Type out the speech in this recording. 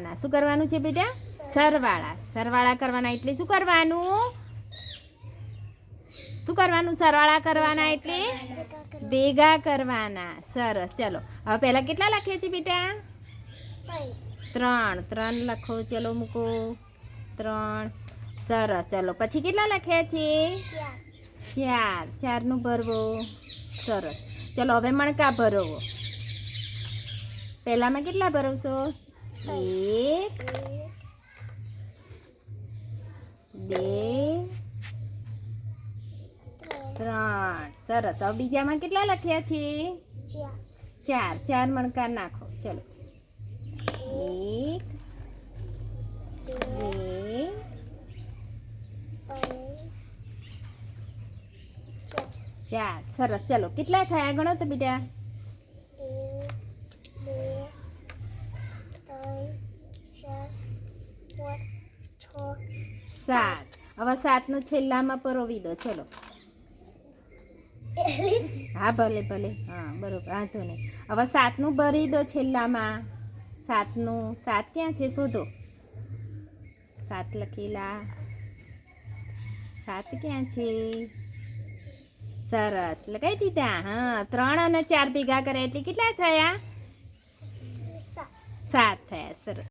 ના શું કરવાનું છે બેટા? સરવાળા. સરવાળા કરવાના એટલે શું કરવાનું? શું કરવાનું? સરવાળા કરવાના એટલે ભેગા કરવાના. સરસ. ચલો. હવે પહેલાં કેટલા લખીએ છીએ બેટા? ત્રણ. ત્રણ લખો. ચલો મૂકો. ત્રણ. સરસ. ચલો. પછી કેટલા લખ્યા છે? ચાર. ચારનું ભરવો. સરસ. ચલો, હવે મણકા ભરવો. પહેલાંમાં કેટલા ભરવશો એક, બે, ત્રણ. સરસ. હવે બીજામાં કેટલા લખ્યા છે? ચાર. ચાર મણકા નાખો. ચલો. એક, બે ચાર. સરસ. ચલો. કેટલા થયા ગણો તો બેટા? સાત. હવે સાતનું છેલ્લામાં પરોવી દો. ચલો. હા, ભલે ભલે. હા, બરોબર. વાંધો નહીં. હવે સાતનું ભરી દો છેલ્લામાં. સાતનું. સાત ક્યાં છે? શોધો. સાત લખેલા. સાત ક્યાં છે? સરસ. લગાવી દીધા. હા, ત્રણ અને ચાર ભેગા કર્યા એટલે કેટલા થયા? સાત થયા. સરસ.